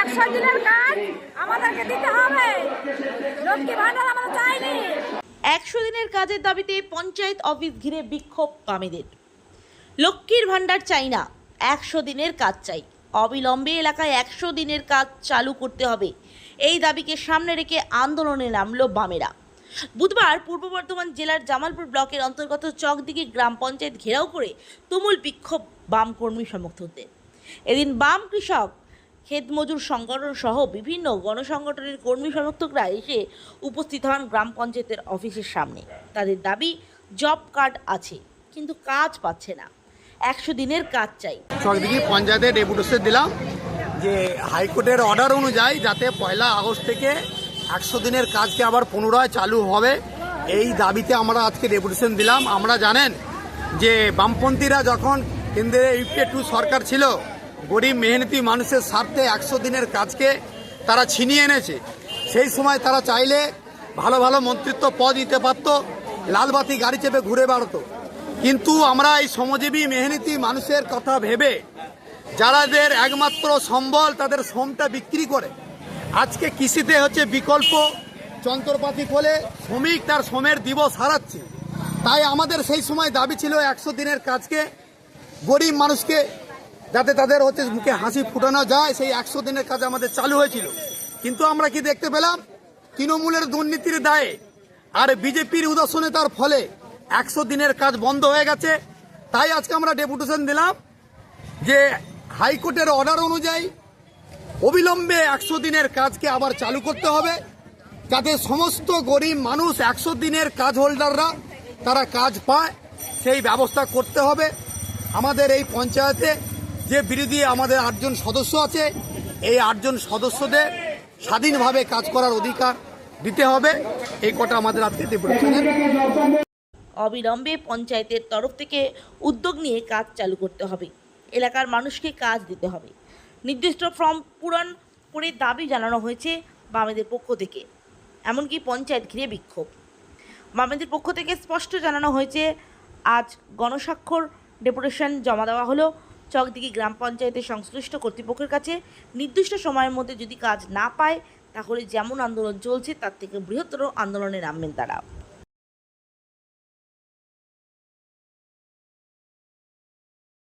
একশো দিনের কাজ আমাদেরকে দিতে হবে। লক্ষ্মী ভান্ডার আমরা চাইনি। একশো দিনের কাজের দাবিতে পঞ্চায়েত অফিস ঘিরে বিক্ষোভ বামেদের লক্ষ্মীর ভাণ্ডার চাই না, একশো দিনের কাজ চাই। অবিলম্বে এলাকায় একশো দিনের কাজ চালু করতে হবে। এই দাবিকে সামনে রেখে আন্দোলনে নামলো বামেরা। বুধবার পূর্ব বর্ধমান জেলার জামালপুর ব্লকের অন্তর্গত চকদিঘি গ্রাম পঞ্চায়েত ঘেরাও করে তুমুল বিক্ষোভ বাম কর্মী সমর্থকদের। এদিন বাম কৃষক ক্ষেত মজুর সংগঠন সহ বিভিন্ন গণসংগঠনের কর্মী সমর্থকরা এসে উপস্থিত হন গ্রাম পঞ্চায়েতের অফিসের সামনে। তাদের দাবি, জব কার্ড আছে, কিন্তু কাজ পাচ্ছে না। একশো দিনের কাজ চাই। চকদিঘি পঞ্চায়েতে ডেপুটেশন দিলাম যে হাইকোর্টের অর্ডার অনুযায়ী যাতে পয়লা আগস্ট থেকে একশো দিনের কাজকে আবার পুনরায় চালু হবে, এই দাবিতে আমরা আজকে ডেপুটেশন দিলাম। আমরা জানেন যে বামপন্থীরা যখন কেন্দ্রে ইউপিএ টু সরকার ছিল গরিব মেহনতি মানুষের স্বার্থে একশো দিনের কাজকে তারা ছিনিয়ে এনেছে। সেই সময় তারা চাইলে ভালো ভালো মন্ত্রিত্ব পদ দিতে পারত, লালবাতি গাড়ি চেপে ঘুরে বেড়াতো। কিন্তু আমরা এই শ্রমজীবী মেহনতি মানুষের কথা ভেবে, যারাদের একমাত্র সম্বল তাদের শ্রমটা বিক্রি করে, আজকে কৃষিতে হচ্ছে বিকল্প যন্ত্রপাতি খোলে শ্রমিক তার শ্রমের দিবস হারাচ্ছে। তাই আমাদের সেই সময় দাবি ছিল একশো দিনের কাজকে গরিব মানুষকে যাতে তাদের হচ্ছে মুখে হাসি ফুটানো যায়, সেই একশো দিনের কাজ আমাদের চালু হয়েছিল। কিন্তু আমরা কি দেখতে পেলাম? তৃণমূলের দুর্নীতির দায়ে আর বিজেপির উদাসনে তার ফলে একশো দিনের কাজ বন্ধ হয়ে গেছে। তাই আজকে আমরা ডেপুটেশন দিলাম যে হাইকোর্টের অর্ডার অনুযায়ী অবিলম্বে একশো দিনের কাজকে আবার চালু করতে হবে, যাতে সমস্ত গরিব মানুষ একশো দিনের কাজ হোল্ডাররা তারা কাজ পায়, সেই ব্যবস্থা করতে হবে। আমাদের এই পঞ্চায়েতে যে বিরোধী আমাদের আটজন সদস্য আছে, এই আটজন সদস্যদের স্বাধীনভাবে কাজ করার অধিকার দিতে হবে। এই কটা আমাদের আজকে অবিলম্বে পঞ্চায়েতের তরফ থেকে উদ্যোগ নিয়ে কাজ চালু করতে হবে। এলাকার মানুষকে কাজ দিতে হবে। নির্দিষ্ট ফর্ম পূরণ করে দাবি জানানো হয়েছে বামেদের পক্ষ থেকে। এমনকি পঞ্চায়েত ঘিরে বিক্ষোভ। বামেদের পক্ষ থেকে স্পষ্ট জানানো হয়েছে, আজ গণস্বাক্ষর ডেপুটেশন জমা দেওয়া হলো। চকদিঘি গ্রাম পঞ্চায়েতের সংশ্লিষ্ট কর্তৃপক্ষের কাছে নির্দিষ্ট সময়ের মধ্যে যদি কাজ না পায়, তাহলে যেমন আন্দোলন চলছে, তার থেকে বৃহত্তর আন্দোলনে নামবেন তারা।